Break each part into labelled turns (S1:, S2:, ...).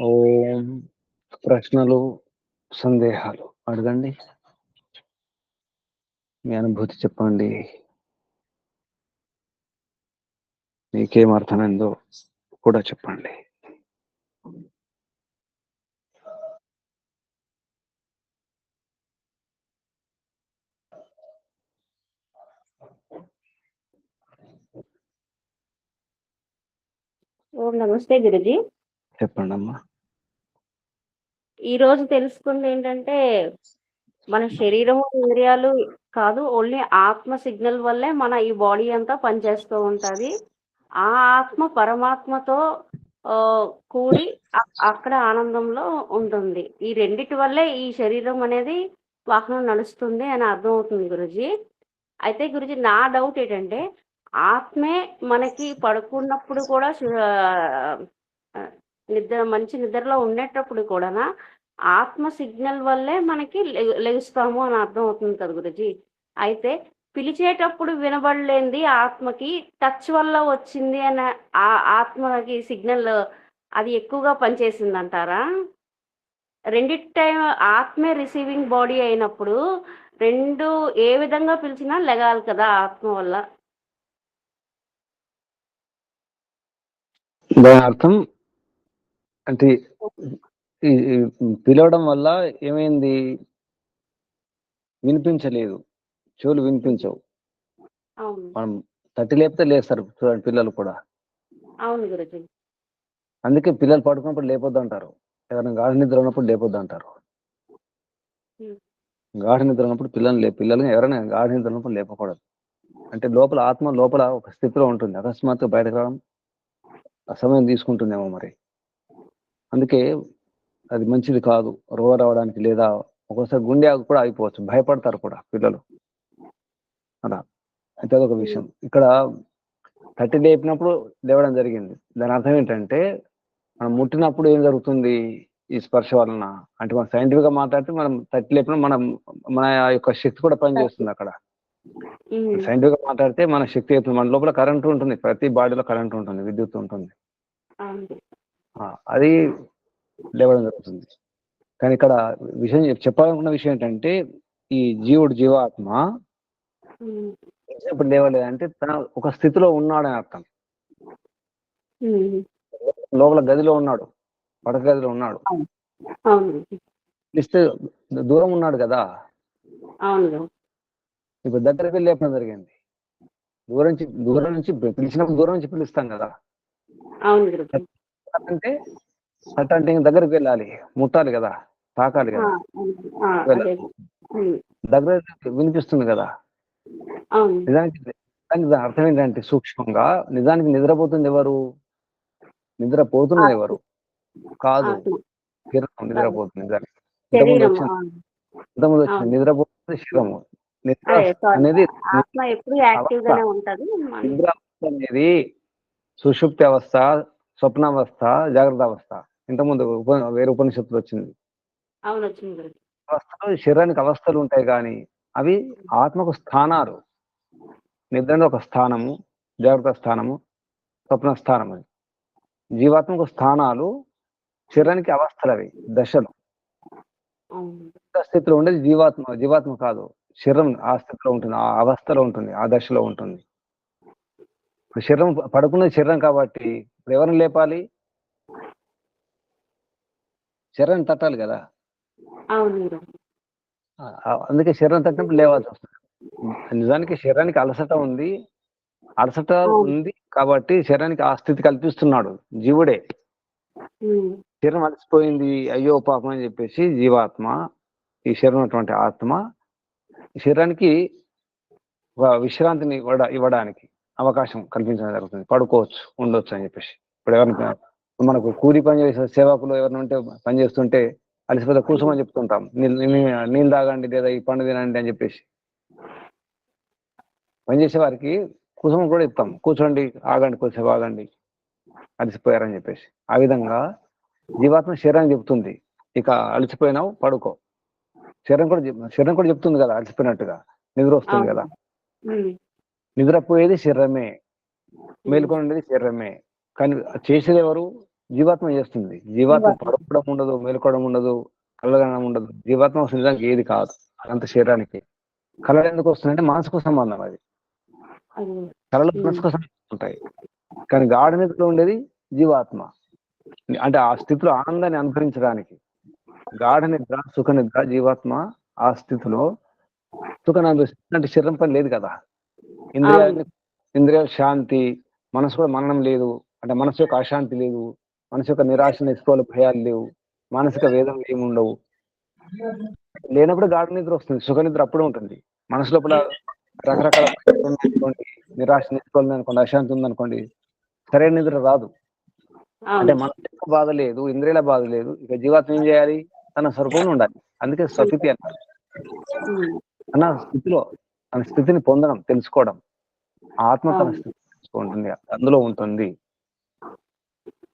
S1: ఓం ప్రశ్నలు సందేహాలు. అడగండి. మీ అనుభూతి చెప్పండి. మీకేం అర్థమైందో కూడా చెప్పండి.
S2: ఓం నమస్తే గురుజీ.
S1: చెప్పండి అమ్మా
S2: ఈ రోజు తెలుసుకుంది ఏంటంటే మన శరీరము ఇంద్రియాలు కాదు ఓన్లీ ఆత్మ సిగ్నల్ వల్లే మన ఈ బాడీ అంతా పనిచేస్తూ ఉంటది. ఆ ఆత్మ పరమాత్మతో కూడి అక్కడ ఆనందంలో ఉంటుంది. ఈ రెండిటి వల్లే ఈ శరీరం అనేది వాహనం నడుస్తుంది అని అర్థమవుతుంది గురుజీ. అయితే గురుజీ నా డౌట్ ఏంటంటే ఆత్మే మనకి పడుకున్నప్పుడు కూడా నిద్ర మంచి నిద్రలో ఉండేటప్పుడు కూడా ఆత్మ సిగ్నల్ వల్లే మనకి లె- లెగుస్తాము అని అర్థం అవుతుంది కదా గురుజీ. అయితే పిలిచేటప్పుడు వినబడలేంది ఆత్మకి టచ్ వల్ల వచ్చింది అనే ఆ ఆత్మకి సిగ్నల్ అది ఎక్కువగా పనిచేసింది అంటారా రెండిటి టైం ఆత్మే రిసీవింగ్ బాడీ అయినప్పుడు రెండు ఏ విధంగా పిలిచినా లెగాలి కదా ఆత్మ వల్ల.
S1: దాని అర్థం అంటే పిలవడం వల్ల ఏమైంది? వినిపించలేదు. చెవులు వినిపించవు. మనం తట్టి లేపితే లేస్తారు చూడండి పిల్లలు కూడా.
S2: అవును గురుజీ.
S1: అందుకే పిల్లలు పడుకున్నప్పుడు లేపొద్దు అంటారు ఎవరైనా గాఢ నిద్ర ఉన్నప్పుడు లేపొద్దు అంటారు. గాఢ నిద్ర ఉన్నప్పుడు పిల్లల్ని లే పిల్లల్ని ఎవరైనా గాఢ నిద్ర ఉన్నప్పుడు లేపకూడదు. అంటే లోపల ఆత్మ లోపల ఒక స్థితిలో ఉంటుంది. అకస్మాత్తుగా బయటకు రావడం ఆ సమయం తీసుకుంటుందేమో మరి. అందుకే అది మంచిది కాదు. రోగ రావడానికి లేదా ఒక్కోసారి గుండె ఆగు కూడా అయిపోవచ్చు భయపడతారు కూడా పిల్లలు. అలా. అయితే అదొక విషయం. ఇక్కడ తట్టి లేపినప్పుడు లేవడం జరిగింది. దాని అర్థం ఏంటంటే మనం ముట్టినప్పుడు ఏం జరుగుతుంది ఈ స్పర్శ వలన? అంటే మనం సైంటిఫిక్గా మాట్లాడితే మనం తట్టి లేపిన మనం మన యొక్క శక్తి కూడా పనిచేస్తుంది అక్కడ. సైంటిఫిక్గా మాట్లాడితే మన శక్తి అవుతుంది. మన లోపల కరెంట్ ఉంటుంది. ప్రతి బాడీలో కరెంట్ ఉంటుంది. విద్యుత్ ఉంటుంది. అది లేవడం జరుగుతుంది. కానీ ఇక్కడ విషయం చెప్- చెప్పాలనుకున్న విషయం ఏంటంటే ఈ జీవుడు జీవాత్మ
S2: ఉమ్,
S1: ఇప్పుడు లేవలేదంటే తన ఒక స్థితిలో ఉన్నాడని అర్థం. లోపల గదిలో ఉన్నాడు. పడక గదిలో ఉన్నాడు. ఇస్తే దూరం ఉన్నాడు కదా. ఇప్పుడు దగ్గరికి వెళ్ళి లేపడం జరిగింది. దూరం నుంచి దూరం నుంచి పిలిచినప్పుడు దూరం నుంచి పిలుస్తాం కదా. అంటే అట్ట అంటే ఇంక దగ్గరికి వెళ్ళాలి. ముట్టాలి కదా తాకాలి కదా. దగ్గర వినిపిస్తుంది కదా. నిజానికి నిజానికి అర్థం ఏంటంటే సూక్ష్మంగా నిజానికి నిద్రపోతుంది ఎవరు? నిద్రపోతున్నది ఎవరు? కాదు. శరీరం నిద్రపోతుంది నిజానికి. ఇంతకుముందు వచ్చింది. నిద్రపోతుంది శరీరము. నిద్ర. అనేది నిద్ర అనేది సుషుప్తి అవస్థ స్వప్నావస్థ జాగ్రత్త అవస్థ ఇంతకుముందు ఉప వేరే ఉపనిషత్తులు వచ్చింది
S2: అవును వచ్చింది
S1: అవస్థలు శరీరానికి అవస్థలు ఉంటాయి కానీ అవి ఆత్మకు స్థానాలు. నిద్రలో ఒక స్థానము జాగ్రత్త స్థానము స్వప్న స్థానం అది జీవాత్మకు స్థానాలు శరీరానికి అవస్థలు అవి దశలు. స్థితిలో ఉండేది జీవాత్మ జీవాత్మ కాదు. శరీరం ఆ స్థితిలో ఉంటుంది ఆ అవస్థలో ఉంటుంది ఆ దశలో ఉంటుంది. ఇప్పుడు శరీరం పడుకున్నది శరీరం కాబట్టి ఇప్పుడు ఎవరిని లేపాలి? శరీరం తట్టాలి కదా? అందుకే శరీరం తట్టినప్పుడు లేవాల్సి వస్తుంది. నిజానికి శరీరానికి అలసట ఉంది. అలసట ఉంది కాబట్టి శరీరానికి ఆ స్థితి కల్పిస్తున్నాడు జీవుడే. శరీరం అలసిపోయింది. అయ్యో పాపం అని చెప్పేసి జీవాత్మ ఈ శరీరం అటువంటి ఆత్మ శరీరానికి విశ్రాంతిని ఇవ్వడ ఇవ్వడానికి. అవకాశం కల్పించడం జరుగుతుంది. పడుకోవచ్చు ఉండొచ్చు అని చెప్పేసి. ఇప్పుడు ఎవరిని మనకు కూలి పని చేసే సేవకులు ఎవరైనా ఉంటే పని చేస్తుంటే అలసిపోతే కూర్చోమని చెప్తుంటాం. నీళ్ళు తాగండి లేదా ఈ పండు తినండి అని చెప్పేసి. పని చేసే వారికి కూర్చోమని కూడా చెప్తాం. కూర్చోండి ఆగండి కొద్దిసేపు ఆగండి. అలసిపోయారని చెప్పేసి. ఆ విధంగా జీవాత్మ శరీరానికి చెప్తుంది. ఇక అలసిపోయినావు పడుకో. శరీరం కూడా శరీరం కూడా చెప్తుంది కదా అలసిపోయినట్టుగా. నిద్ర వస్తుంది కదా. నిద్రపోయేది శరీరమే మేల్కొని ఉండేది శరీరమే. కానీ చేసేది ఎవరు? జీవాత్మ చేస్తుంది. జీవాత్మ. పడుకోవడం ఉండదు మేలుకోవడం ఉండదు కలగడం ఉండదు. జీవాత్మ నిజానికి ఏది కాదు అంత శరీరానికి. కళలు ఎందుకు వస్తుందంటే మనసుకు సంబంధం అది. కళలు. మనసుకు సంబంధం ఉంటాయి. కానీ గాఢ నిద్రలో ఉండేది జీవాత్మ. అంటే ఆ స్థితిలో ఆనందాన్ని అనుభవించడానికి. గాఢ నిద్ర సుఖ నిద్ర జీవాత్మ ఆ స్థితిలో అనుభవిస్తుంది. అంటే శరీరం పని లేదు కదా. ఇంద్రియాలు ఇంద్రియాల శాంతి మనసు కూడా మననం లేదు. అంటే మనసు యొక్క అశాంతి లేదు. మనసు యొక్క నిరాశ నిస్పృహలు భయాలు లేవు. మానసిక వేదనలు ఏమి ఉండవు. లేనప్పుడు గాఢ నిద్ర వస్తుంది. సుఖ నిద్ర అప్పుడే ఉంటుంది. మనసు లోపల రకరకాల నిరాశ నిస్పృహలు అనుకోండి అశాంతి ఉందనుకోండి సరైన నిద్ర రాదు. అంటే మనసు బాధ లేదు ఇంద్రియాల బాధ లేదు. ఇక జీవాత్మ ఏం చేయాలి? తన స్వరూపంలో ఉండాలి. అందుకే స్వస్థితి అన్నారు. అన్న స్థితిలో తన స్థితిని పొందడం తెలుసుకోవడం ఆత్మ తన. స్థితి తెలుసుకుంటుంది అందులో ఉంటుంది.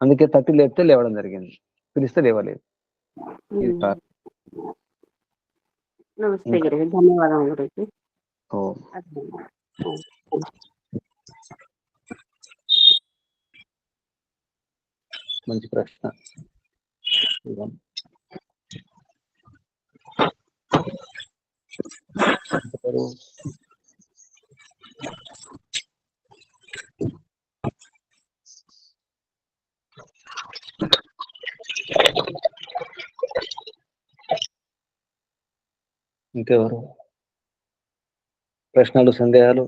S1: అందుకే తట్టి లేపితే లేవడం జరిగింది. పిలిస్తే లేవలేదు. ఓ. మంచి ప్రశ్న? ఇంకెవరు? ప్రశ్నలు సందేహాలు?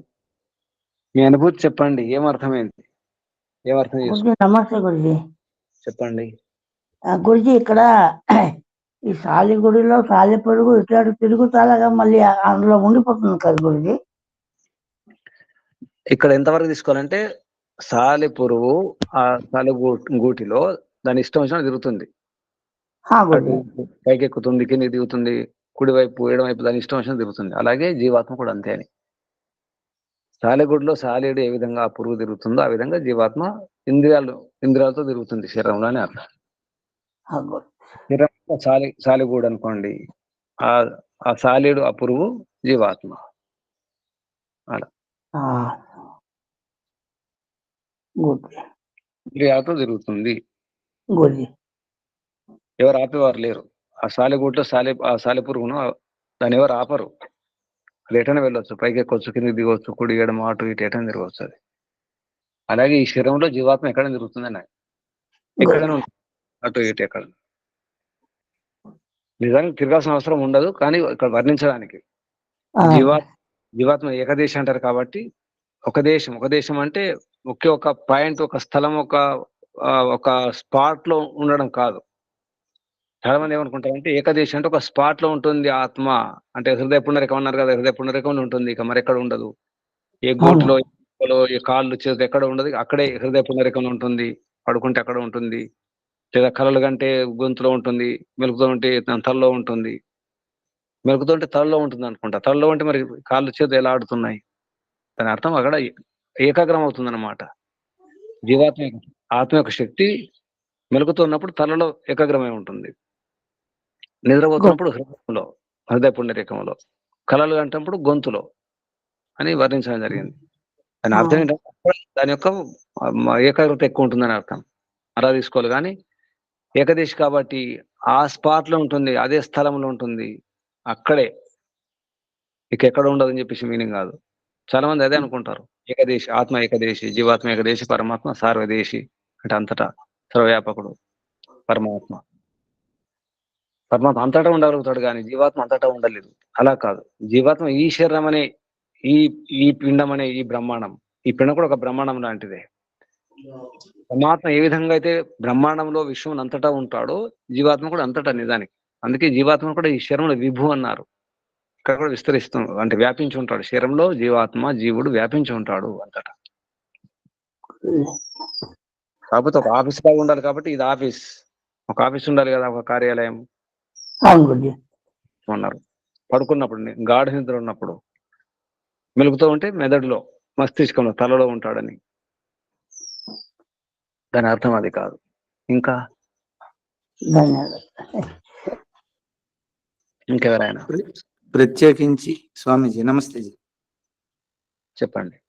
S1: మీ అనుభూతి చెప్పండి ఏం అర్థమైంది? ఏం అర్థం చేసుకో
S3: గురుజీ నమస్తే గురుజీ.
S1: చెప్పండి.
S3: ఆ గురుజీ ఇక్కడ ఈ సాలిగుడిలో సాలి పొడుగు ఇట్లాంటి తిరుగుతాలాగా మళ్ళీ అందులో ఉండిపోతుంది కదా గురుజీ
S1: ఇక్కడ ఎంతవరకు తీసుకోవాలంటే సాలి పురుగు ఆ సాలి గూటిలో దాని ఇష్టం వచ్చిన తిరుగుతుంది. పైకి ఎక్కుతుంది కిందికి దిగుతుంది కుడివైపు ఎడమవైపు దాని ఇష్టం వచ్చిన తిరుగుతుంది. అలాగే జీవాత్మ కూడా అంతే అని. సాలెగుడిలో సాలేడు ఏ విధంగా ఆ పురుగు తిరుగుతుందో ఆ విధంగా జీవాత్మ ఇంద్రియాలు ఇంద్రియాలతో తిరుగుతుంది శరీరంలోనే అర్థం శరీరంలో సాలి సాలిగూడు అనుకోండి ఆ ఆ సాలేడు ఆ. పురుగు జీవాత్మ ఇంద్రియాలతో తిరుగుతుంది
S3: గురుజీ
S1: ఎవరు ఆపేవారు లేరు. ఆ సాలెగూట్లో సాలె ఆ సాలె పురుగును దాన్ని ఎవరు ఆపరు. అది ఎటైనా వెళ్ళొచ్చు. పైకి ఎక్కొచ్చు కిందకి దిగవచ్చు కుడి ఎడమ అటు ఇటు ఎటైనా తిరగవచ్చు అది. అలాగే ఈ శరీరంలో జీవాత్మ ఎక్కడ తిరుగుతుందని ఎక్కడైనా ఉంటుంది. అటు ఇటు ఎక్కడ నిజానికి తిరగాల్సిన అవసరం ఉండదు కానీ ఇక్కడ వర్ణించడానికి. జీవా జీవాత్మ ఏకదేశం అంటారు కాబట్టి ఒక దేశం ఒక దేశం అంటే ఒకే ఒక పాయింట్ ఒక స్థలం ఒక ఒక స్పాట్లో ఉండడం కాదు. చాలా మంది ఏమనుకుంటారంటే ఏకదేశం అంటే ఒక స్పాట్లో ఉంటుంది ఆత్మ అంటే హృదయ పునరికం అన్నారు కదా హృదయ పునరికంలో ఉంటుంది ఇక మరెక్కడ ఉండదు. ఏ గోట్లో ఏ కాళ్ళు చేతి ఎక్కడ ఉండదు అక్కడే హృదయ పునరికంలో ఉంటుంది పడుకుంటే అక్కడ ఉంటుంది. లేదా కలలు కంటే గొంతులో ఉంటుంది మెలుకుతో ఉంటే తలలో ఉంటుంది. మెలుకుతో ఉంటే తలలో ఉంటుంది అనుకుంటా. తలలో ఉంటే మరి కాళ్ళు చేతులు ఎలా ఆడుతున్నాయి? దాని అర్థం అక్కడ ఏకాగ్రం అవుతుంది అనమాట జీవాత్మ ఆత్మ యొక్క శక్తి మెలుకుతున్నప్పుడు తలలో ఏకాగ్రమై ఉంటుంది. నిద్రపోతున్నప్పుడు హృదయంలో హృదయ పుణ్యరేఖంలో కళలు అంటప్పుడు గొంతులో అని వర్ణించడం జరిగింది. దాని అర్థం ఏంటంటే దాని యొక్క ఏకాగ్రత ఎక్కువ ఉంటుందని అర్థం. అలా తీసుకోవాలి కానీ ఏకదేశి కాబట్టి ఆ స్పాట్లో ఉంటుంది అదే స్థలంలో ఉంటుంది అక్కడే. ఇక ఎక్కడ ఉండదని చెప్పేసి మీనింగ్ కాదు. చాలా మంది అదే అనుకుంటారు. ఏకదేశి ఆత్మ ఏకదేశి జీవాత్మ ఏకదేశి పరమాత్మ సార్వదేశి అంటే అంతటా సర్వవ్యాపకుడు పరమాత్మ. పరమాత్మ అంతటా ఉండగలుగుతాడు కానీ జీవాత్మ అంతటా ఉండలేదు. అలా కాదు. జీవాత్మ ఈ శరీరం అనే ఈ ఈ పిండం అనే ఈ బ్రహ్మాండం. ఈ పిండం కూడా ఒక బ్రహ్మాండం లాంటిదే. పరమాత్మ ఏ విధంగా అయితే బ్రహ్మాండంలో విశ్వం అంతటా ఉంటాడో జీవాత్మ కూడా అంతటా నిజానికి. అందుకే జీవాత్మ కూడా ఈ శరీరంలో విభు అన్నారు. ఇక్కడ కూడా విస్తరిస్తూ అంటే వ్యాపించి ఉంటాడు. శరీరంలో జీవాత్మ జీవుడు వ్యాపించి ఉంటాడు అంతటా. కాకపోతే ఒక ఆఫీస్ లాగా ఉండాలి కాబట్టి ఇది ఆఫీస్. ఒక ఆఫీస్ ఉండాలి కదా ఒక కార్యాలయం. అన్నారు. పడుకున్నప్పుడు గాఢ నిద్ర ఉన్నప్పుడు మెలుగుతూ ఉంటే మెదడులో మస్తిష్కంలో తలలో ఉంటాడని. దాని అర్థం అది కాదు. ఇంకా?
S3: ధన్యవాదాలు.
S1: ఇంకెవరైనా?
S4: ప్రత్యేకించి స్వామీజీ నమస్తే జీ.
S1: చెప్పండి.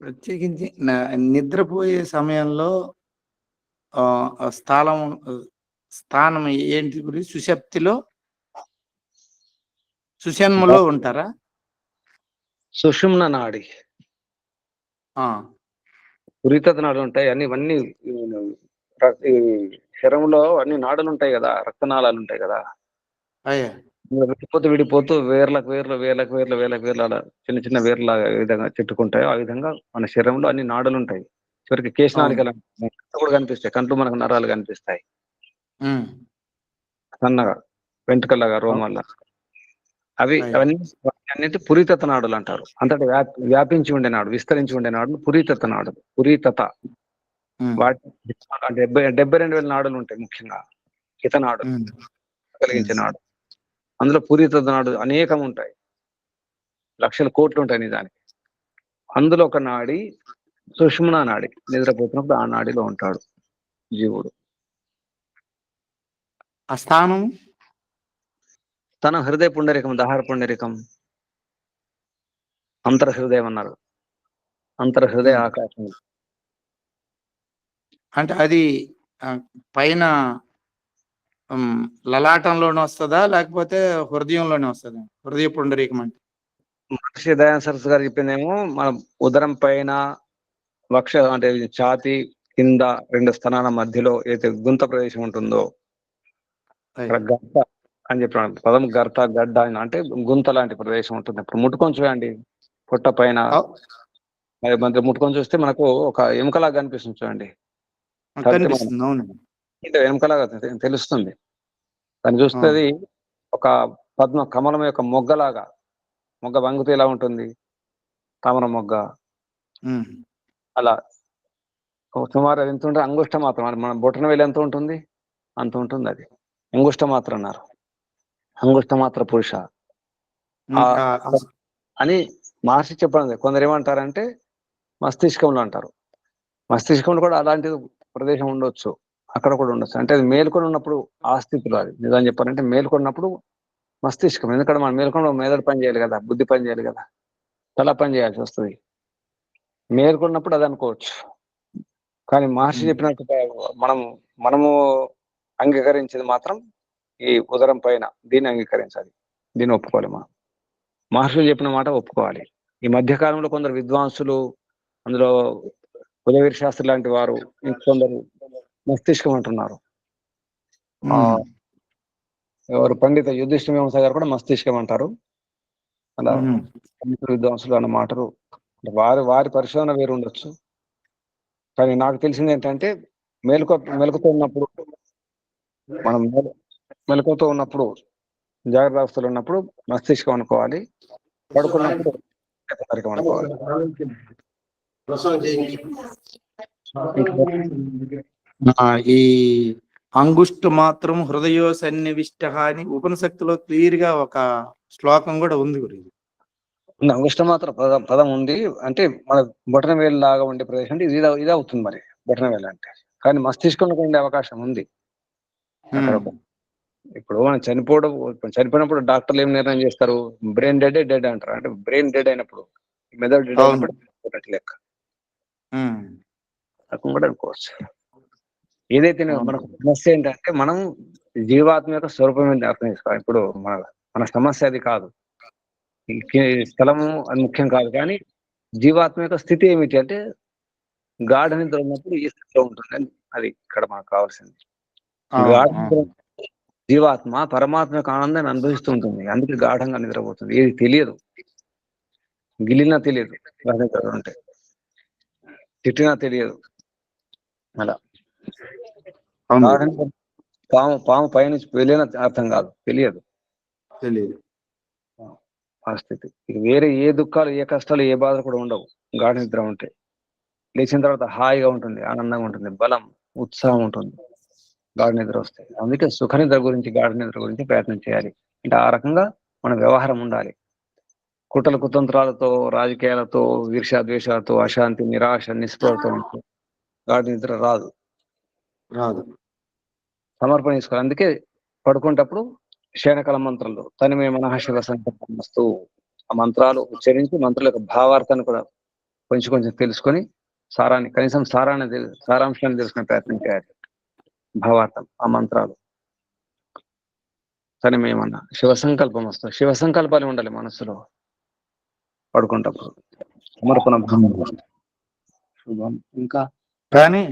S4: ప్రత్యేకించి నిద్రపోయే సమయంలో స్థలం స్థానం ఏంటి గురి? సుషప్తిలో సుషన్మలో ఉంటారా?
S1: సుషుమ్న నాడి.
S4: ఆ,
S1: పురితత నాడులు ఉంటాయి. అన్ని ఇవన్నీ శరీరంలో అన్ని నాడులు ఉంటాయి కదా రక్తనాళాలు ఉంటాయి కదా. విడిపోతూ విడిపోతూ వేర్లకు వేర్లు వేర్లకు వేర్లు వేర్లకు వేర్లు అలా చిన్న చిన్న వేర్లు విధంగా చెట్టుకుంటాయో. ఆ విధంగా మన శరీరంలో అన్ని నాడులు ఉంటాయి. చివరికి అంటారు. కూడా కనిపిస్తాయి. కంట్లు మనకు నరాలు కనిపిస్తాయి. సన్నగా వెంట్రుకలాగా రోమాల్లా అవి. అవన్నీ అన్నిటి పురీతత నాడులు అంటారు. అంతటి వ్యాప్ వ్యాపించి ఉండే నాడు విస్తరించి ఉండే నాడు పురీతత నాడులు పురీతత. వాటి డెబ్బై డెబ్బై రెండు వేల నాడులు ఉంటాయి ముఖ్యంగా. హితనాడు కలిగించే నాడు. అందులో పూరిత నాడు అనేకం ఉంటాయి. లక్షల కోట్లు ఉంటాయి నిజానికి. అందులో ఒక నాడి సుష్మనా నాడి నిద్రపోతున్నప్పుడు ఆ నాడిలో ఉంటాడు జీవుడు.
S4: ఆ స్థానం?
S1: తన హృదయ పుండరికం దహార పుండరికం అంతర్ హృదయం అన్నారు. అంతర్ హృదయ
S4: Hmm.
S1: ఆకాశం.
S4: అంటే అది పైన లలాటంలోనే వస్తుందా? లేకపోతే హృదయంలోనే వస్తుందా? హృదయ పుండరీకం అంటే?
S1: మహర్షి సరస్సు గారు చెప్పిందేమో మన ఉదరం పైన వక్ష అంటే ఛాతి కింద రెండు స్థనాల మధ్యలో ఏదైతే గుంత ప్రదేశం ఉంటుందో గర్త అని చెప్పినాడు పదం గర్త గడ్డ అంటే గుంత లాంటి ప్రదేశం ఉంటుంది. ఇప్పుడు ముట్టుకొని చూడండి. పొట్ట పైన మరి మన ముట్టుకొని చూస్తే మనకు ఒక ఎముకలాగా కనిపిస్తుంది చూడండి ఎముకలాగా తెలుస్తుంది. దాన్ని చూస్తే అది ఒక పద్మ కమలం యొక్క మొగ్గలాగా మొగ్గ వంగుతే ఎలా ఉంటుంది? తామర మొగ్గ. అలా. సుమారు అది ఎంత ఉంటుంది అంగుష్ట మాత్రం అది మన బొటన వేలు ఎంత ఉంటుంది? అంత ఉంటుంది అది. అంగుష్ట మాత్రం అన్నారు. అంగుష్ట మాత్ర పురుష. అని మహర్షి చెప్పడం కొందరు ఏమంటారంటే మస్తిష్కంలో అంటారు. మస్తిష్కంలో కూడా అలాంటి ప్రదేశం ఉండొచ్చు. అక్కడ కూడా ఉండొచ్చు. అంటే అది మేల్కొని ఉన్నప్పుడు ఆ స్థితిలో అది. నిజం చెప్పాలంటే మేల్కొన్నప్పుడు మస్తిష్కం. ఎందుకంటే మనం మేల్కొని మెదడు పని చేయాలి కదా బుద్ధి పని చేయాలి కదా. తల పని చేయాల్సి వస్తుంది. మేల్కొన్నప్పుడు అది అనుకోవచ్చు. కానీ మహర్షి. చెప్పినట్టు మనం మనము అంగీకరించేది మాత్రం ఈ ఉదరం పైన దీన్ని అంగీకరించాలి. దీన్ని ఒప్పుకోవాలి మనం. మహర్షులు చెప్పిన మాట ఒప్పుకోవాలి. ఈ మధ్య కాలంలో కొందరు విద్వాంసులు అందులో ఉదయవీర శాస్త్రి లాంటి వారు ఇంకొందరు మస్తిష్కం అంటున్నారు. ఎవరు పండిత యుధిష్ఠ మీమాంస గారు కూడా మస్తిష్కం అంటారు. అలా విద్వాంసులు అన్న మాటలు వారి వారి పరిశోధన వేరు ఉండొచ్చు. కానీ నాకు తెలిసింది ఏంటంటే మేలుకో మెలకుతో ఉన్నప్పుడు మనం మెల- మెలకువతో ఉన్నప్పుడు జాగ్రత్త అవస్థలో ఉన్నప్పుడు మస్తిష్కం అనుకోవాలి. పడుకున్నప్పుడు
S4: ఈ అంగుష్ట మాత్రం హృదయో సన్నివిష్ట అని ఉపనిషత్తులో క్లియర్గా ఒక శ్లోకం కూడా ఉంది గురించి
S1: అంగుష్ట మాత్రం పదం పదం ఉంది. అంటే మన బొటన వేలు లాగా ఉండే ప్రదేశం అంటే ఇది ఇది అవుతుంది మరి బొటన వేలు అంటే. కానీ మస్తిష్కంలో ఉండే అవకాశం ఉంది. ఇప్పుడు మనం చనిపోవడం చనిపోయినప్పుడు డాక్టర్లు ఏం నిర్ణయం చేస్తారు? బ్రెయిన్ డెడ్ డెడ్ అంటారు? అంటే బ్రెయిన్ డెడ్ అయినప్పుడు మెదడు డెడ్. అయినప్పుడు లెక్క. రకం కూడా అనుకోవచ్చు ఏదైతే. మనకు సమస్య ఏంటంటే మనం జీవాత్మ యొక్క స్వరూపం ఏంటి అర్థం చేసుకోవాలి. ఇప్పుడు మన మన సమస్య అది కాదు. స్థలము అది ముఖ్యం కాదు. కానీ జీవాత్మ యొక్క స్థితి ఏమిటి అంటే గాఢ నిద్ర ఉన్నప్పుడు ఈ స్థితిలో ఉంటుంది అది ఇక్కడ మనకు కావాల్సింది. గాఢ జీవాత్మ పరమాత్మ యొక్క ఆనందాన్ని అనుభవిస్తూ ఉంటుంది. అందుకే గాఢంగా నిద్రపోతుంది. ఏది తెలియదు. గిలినా తెలియదు. ఉంటే తిట్టినా తెలియదు. అలా. పాము పాము పైనుంచి వెళ్ళిన అర్థం కాదు. తెలియదు.
S4: తెలియదు.
S1: ఆ స్థితి వేరే ఏ దుఃఖాలు ఏ కష్టాలు ఏ బాధలు కూడా ఉండవు. గాఢ నిద్ర ఉంటే. లేచిన తర్వాత హాయిగా ఉంటుంది. ఆనందంగా ఉంటుంది. బలం ఉత్సాహం ఉంటుంది. గాఢ నిద్ర వస్తాయి. అందుకే సుఖ నిద్ర గురించి గాఢ నిద్ర గురించి ప్రయత్నం చేయాలి. అంటే ఆ రకంగా మన వ్యవహారం ఉండాలి. కుట్రల కుతంత్రాలతో రాజకీయాలతో ఈర్ష్య ద్వేషాలతో అశాంతి నిరాశ నిస్పృహతో గాఢ నిద్ర రాదు.
S4: రాదు.
S1: సమర్పణ చేసుకోవాలి. అందుకే పడుకుంటప్పుడు శయనకాల మంత్రాలు తనిమే మనః శివ సంకల్పమస్తు. ఆ మంత్రాలు ఉచ్చరించి మంత్రుల యొక్క భావార్థాన్ని కూడా కొంచెం కొంచెం తెలుసుకొని సారాన్ని కనీసం సారాన్ని సారాంశాన్ని తెలుసుకునే ప్రయత్నం చేయాలి. భావార్థం ఆ మంత్రాలు. సరే మేమన్నా శివ సంకల్పం వస్తాం శివ సంకల్పాలు ఉండాలి మనసులో పడుకుంటప్పుడు సమర్పణ శుభం. ఇంకా
S4: కానీ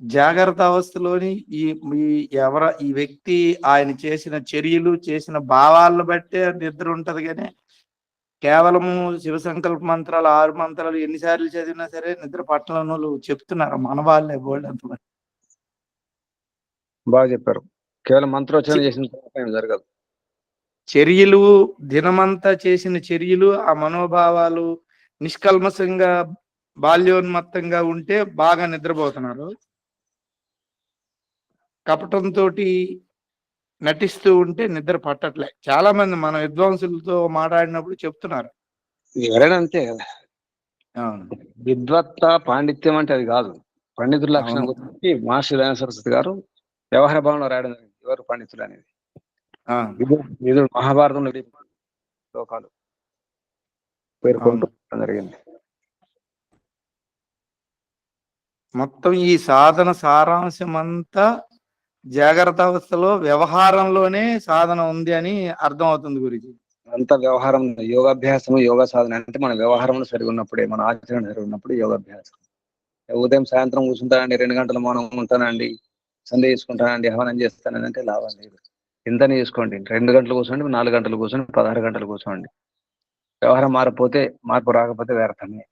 S4: జాగ్రత్త అవస్థలోని ఈ ఎవర ఈ వ్యక్తి ఆయన చేసిన చర్యలు చేసిన భావాలను బట్టే నిద్ర ఉంటది కానీ కేవలము శివ సంకల్ప మంత్రాలు ఆరు మంత్రాలు ఎన్నిసార్లు చదివినా సరే నిద్ర పట్టణం చెప్తున్నారు. మన వాళ్ళే బోల్డ్ అంతమంది
S1: బాగా చెప్పారు. కేవలం మంత్రోచ్చరణ చేసిన తర్వాత ఏం జరగదు.
S4: చర్యలు దినమంతా చేసిన చర్యలు ఆ మనోభావాలు నిష్కల్మషంగా బాల్యోన్మత్తంగా ఉంటే బాగా నిద్రపోతున్నారు. కపటంతో నటిస్తూ ఉంటే నిద్ర పట్టట్లే. చాలా మంది మన విద్వాంసులతో మాట్లాడినప్పుడు చెప్తున్నారు.
S1: ఎవరైనా అంతే కదా. విద్వత్త పాండిత్యం అంటే అది కాదు. పండితుల లక్షణం. గురించి దయానంద సరస్వతి గారు వ్యవహార భావంలో రాయడం జరిగింది. ఎవరు పండితులు అనేది? విధుడు మహాభారతంలో శ్లోకాలు పేర్కొంటూ జరిగింది.
S4: మొత్తం ఈ సాధన సారాంశం అంతా జాగ్రత్త అవస్థలో వ్యవహారంలోనే సాధన ఉంది అని అర్థం అవుతుంది గురించి
S1: అంత వ్యవహారం యోగాభ్యాసం యోగా సాధన అంటే మన వ్యవహారంలో సరిగా ఉన్నప్పుడే మన ఆచరణ సరిగా ఉన్నప్పుడు యోగాభ్యాసం. ఉదయం సాయంత్రం కూర్చుంటానండి రెండు గంటల మౌనం ఉంటానండి. సందే చేసుకుంటానండి హవనం చేస్తానండి అంటే లాభం లేదు. ఎంతనే చేసుకోండి రెండు గంటలు కూర్చోండి నాలుగు గంటలు కూర్చోండి పదహారు గంటలు కూర్చోండి. వ్యవహారం మారిపోతే మార్పు రాకపోతే వ్యర్థమే.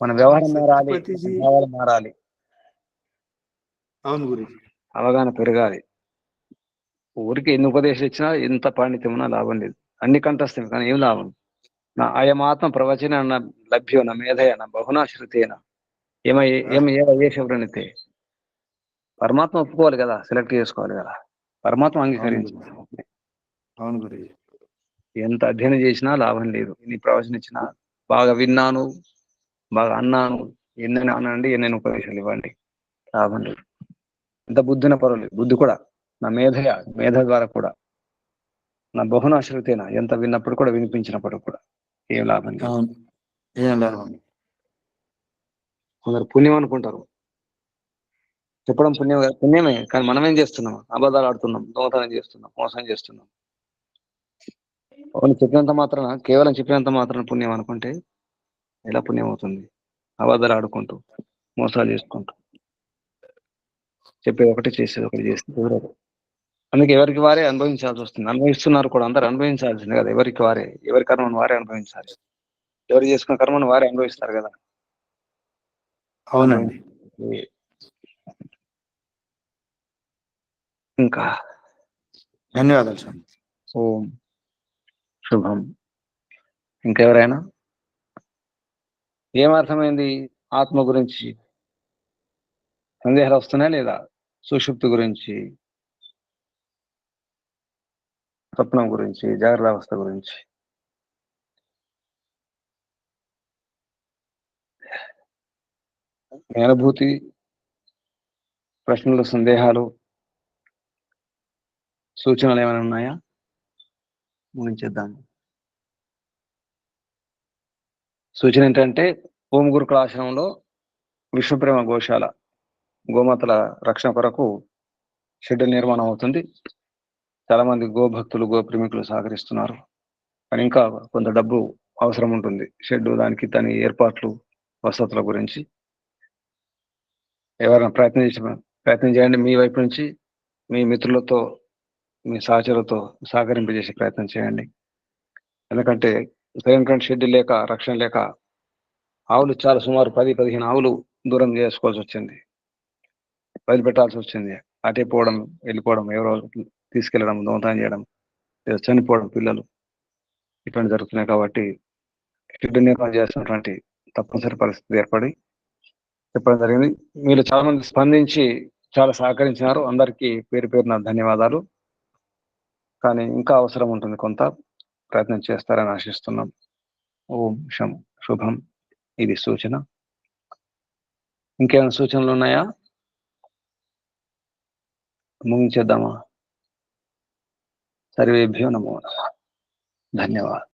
S1: మన వ్యవహారం మారాలి. భావాలు మారాలి.
S4: అవును గురించి
S1: అవగాహన పెరగాలి. ఊరికి ఎన్ని ఉపదేశాలు ఇచ్చినా ఎంత పాండిత్యం ఉన్నా లాభం లేదు. అన్ని కంఠస్థం కానీ ఏం లాభం? నా అయమాత్మ ప్రవచన లభ్యో నా మేధయ నా బహునా శృతేన ఏమ ఏమ ఏవ ఏ శివరణితే పరమాత్మ ఒప్పుకోవాలి కదా సెలెక్ట్ చేసుకోవాలి కదా. పరమాత్మ అంగీకరించి.
S4: అవును గురించి
S1: ఎంత అధ్యయనం చేసినా లాభం లేదు. ఎన్ని ప్రవచనం ఇచ్చినా బాగా విన్నాను బాగా అన్నాను ఎన్నైనా అనండి ఎన్నైనా ఉపదేశాలు ఇవ్వండి. లాభం లేదు. ఎంత బుద్ధిన పర్వాలేదు. బుద్ధి కూడా నా మేధయ మేధ ద్వారా కూడా. నా బహునాశ్రితేన ఎంత విన్నప్పుడు కూడా వినిపించినప్పుడు కూడా. ఏం లాభం లేదు.
S4: ఏం లాభం
S1: కొందరు పుణ్యం అనుకుంటారు. చెప్పడం పుణ్యం పుణ్యమే. కానీ మనం ఏం చేస్తున్నాం? అబద్ధాలు ఆడుతున్నాం. దొంగతనం చేస్తున్నాం. మోసం చేస్తున్నాం. అవును చెప్పినంత మాత్రాన కేవలం చెప్పినంత మాత్రాన పుణ్యం అనుకుంటే ఎలా పుణ్యం అవుతుంది? అబద్ధాలు ఆడుకుంటూ మోసాలు చేసుకుంటూ. చెప్పేది ఒకటి చేసేది ఒకటి చేస్తే కుదరదు అందుకే ఎవరికి వారే అనుభవించాల్సి వస్తుంది. అనుభవిస్తున్నారు కూడా. అందరు అనుభవించాల్సింది కదా. ఎవరికి వారే? ఎవరి కర్మను వారే అనుభవించాలి. ఎవరు చేసుకున్న కర్మను వారే అనుభవిస్తారు కదా.
S4: అవునండి.
S1: ఇంకా.
S4: ధన్యవాదాలు స్వామి
S1: ఓం. శుభం. ఇంకెవరైనా? ఏమర్థమైంది ఆత్మ గురించి? సందేహాలు వస్తున్నాయా లేదా? సుషుప్తి గురించి? స్వప్నం గురించి? జాగ్రత్త అవస్థ గురించి? అనుభూతి ప్రశ్నలు సందేహాలు సూచనలు ఏమైనా ఉన్నాయా? ముగించేద్దాం. సూచన ఏంటంటే ఓం గురుకుల ఆశ్రమంలో విష్ణుప్రేమ గోశాల గోమాతల రక్షణ కొరకు షెడ్ నిర్మాణం అవుతుంది. చాలా మంది గోభక్తులు గోప్రేమికులు సహకరిస్తున్నారు. కానీ ఇంకా కొంత డబ్బు అవసరం ఉంటుంది. షెడ్ దానికి దాని ఏర్పాట్లు వసతుల గురించి. ఎవరైనా ప్రయత్నం చేసి ప్రయత్నం చేయండి. మీ వైపు నుంచి మీ మిత్రులతో మీ సహచరులతో సహకరింపజేసే ప్రయత్నం చేయండి. ఎందుకంటే సరైనటువంటి షెడ్ లేక రక్షణ లేక ఆవులు చాలా సుమారు పది పదిహేను ఆవులు దూరం చేసుకోవాల్సి వచ్చింది. వదిలిపెట్టాల్సి వచ్చింది. అటే పోవడం వెళ్ళిపోవడం ఎవరో తీసుకెళ్ళడం దొంగతనం చేయడం లేదా చనిపోవడం పిల్లలు ఇటువంటి జరుగుతున్నాయి కాబట్టి షెడ్ నిర్మాణం చేస్తున్నటువంటి తప్పనిసరి పరిస్థితి ఏర్పడి చెప్పడం జరిగింది. మీరు చాలా మంది స్పందించి చాలా సహకరించినారు. అందరికీ పేరు పేరున ధన్యవాదాలు. కానీ ఇంకా అవసరం ఉంటుంది. కొంత ప్రయత్నం చేస్తారని ఆశిస్తున్నాం. ఓం శం. శుభం. ఇది సూచన. ఇంకేమైనా సూచనలు ఉన్నాయా? ముగించేద్దామా? సర్వేభ్యో నమో నమః. ధన్యవాదాలు.